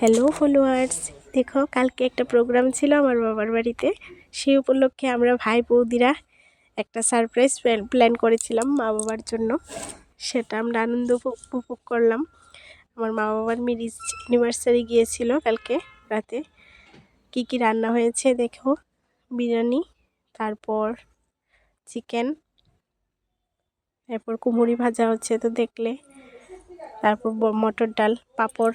Hello followers দেখো, কালকে একটা প্রোগ্রাম ছিল আমার বাবার বাড়িতে। সেই উপলক্ষে আমরা ভাই বৌদিরা একটা সারপ্রাইজ প্ল্যান করেছিলাম মা বাবার জন্য। সেটা আমরা আনন্দ উপ- উপভোগ করলাম। আমার মা বাবার মিরিজ অ্যানিভার্সারি গিয়েছিল কালকে রাতে। কি কি রান্না হয়েছে দেখো? বিরিয়ানি, তারপর চিকেন এরপর কুমুরি ভাজা হচ্ছে তো দেখলে। তারপর মটর ডাল, পাঁপড়।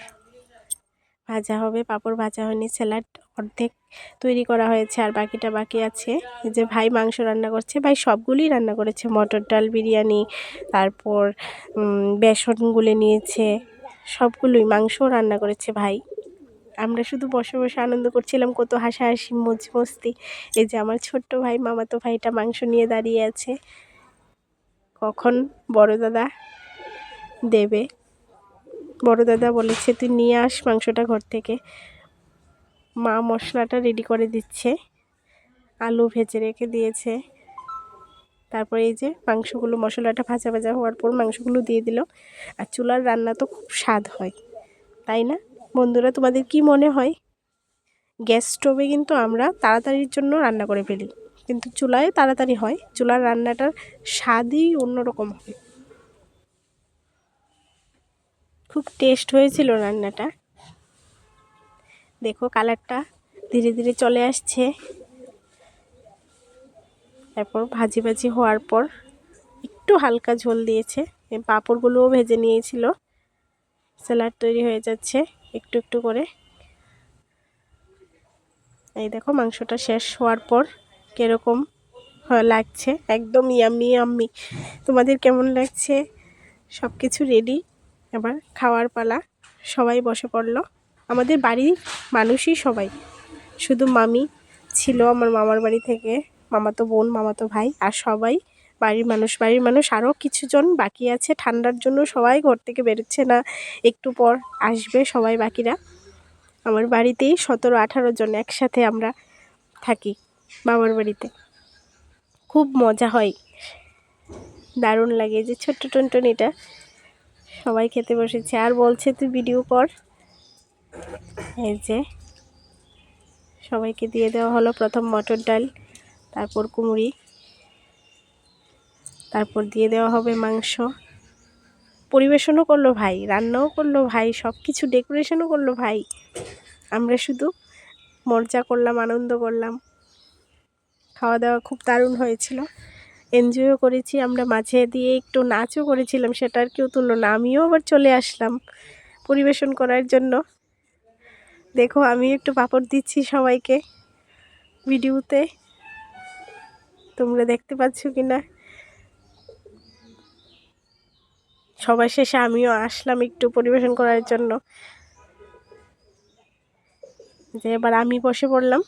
ভাজা হবে, পাঁপড় ভাজা হয়নি, স্যালাড অর্ধেক তৈরি করা হয়েছে আর বাকিটা বাকি আছে। যে ভাই মাংস রান্না করছে, ভাই সবগুলোই রান্না করেছে। মটর ডাল, বিরিয়ানি, তারপর বেসন গুলে নিয়েছে, সবগুলোই মাংসও রান্না করেছে ভাই। আমরা শুধু বসে বসে আনন্দ করছিলাম, কত হাসাহাসি, মজ মস্তি। এই যে আমার ছোট্ট ভাই, মামাতো ভাইটা মাংস নিয়ে দাঁড়িয়ে আছে। কখন বড় দাদা দেবে? বড় দাদা বলেছে, তুই নিয়ে আস মাংসটা ঘর থেকে। মা মশলাটা রেডি করে দিচ্ছে। আলু ভেজে রেখে দিয়েছে। তারপরে এই যে মাংসগুলো, মশলাটা ভাজা ভাজা হওয়ার পর মাংসগুলো দিয়ে দিল। আর চুলার রান্না তো খুব স্বাদ হয়, তাই না? বন্ধুরা, তোমাদের কি মনে হয়? গ্যাস স্টোভে কিন্তু আমরা তাড়াতাড়ির জন্য রান্না করে ফেলি, কিন্তু চুলায় তাড়াতাড়ি হয়। চুলার রান্নাটার স্বাদই অন্যরকম হয়। খুব টেস্ট হয়েছিল রান্নাটা। দেখো কালারটা ধীরে ধীরে চলে আসছে। তারপর ভাজি ভাজি হওয়ার পর একটু হালকা ঝোল দিয়েছে। পাঁপড়গুলোও ভেজে নিয়েছিল। স্যালাড তৈরি হয়ে যাচ্ছে একটু একটু করে। এই দেখো মাংসটা শেষ হওয়ার পর কীরকম লাগছে। একদম ইয়াম্মি আম্মি তোমাদের কেমন লাগছে? সব কিছু রেডি এবার খাওয়ার পালা, সবাই বসে পড়ল। আমাদের বাড়ির মানুষই সবাই। শুধু মামি ছিল আমার মামার বাড়ি থেকে, মামাতো বোন, মামাতো ভাই আর সবাই বাড়ির মানুষ। বাড়ির মানুষ আরও কিছুজন বাকি আছে, ঠান্ডার জন্য সবাই ঘর থেকে বেরোচ্ছে না। একটু পর আসবে সবাই বাকিরা। আমার বাড়িতেই সতেরো, আঠারো জন একসাথে আমরা থাকি মামার বাড়িতে। খুব মজা হয়। দারুণ লাগে যে ছোট্ট টুনটুনিটা। সবাই খেতে বসেছে। আর বলছে, তুই ভিডিও কর। এই যে, সবাইকে দিয়ে দেওয়া হলো প্রথম মটর ডাল, তারপর কুমড়ি, তারপর দিয়ে দেওয়া হবে মাংস। পরিবেশনও করল ভাই, রান্নাও করল ভাই সব কিছু ডেকোরেশনও করল ভাই। আমরা শুধু মজা করলাম, আনন্দ করলাম। খাওয়া দাওয়া খুব দারুণ হয়েছিল। এনজয়ও করেছি, আমরা মাঝে দিয়ে একটু নাচও করেছিলাম, সেটা আর কেউ তুললো না, আমিও আবার চলে আসলাম পরিবেশন করার জন্য। দেখো আমি একটু পাপড় দিচ্ছি সবাইকে ভিডিওতে। তোমরা দেখতে পাচ্ছ কি না সবার শেষে আমিও আসলাম একটু পরিবেশন করার জন্য। যে এবার আমি বসে পড়লাম।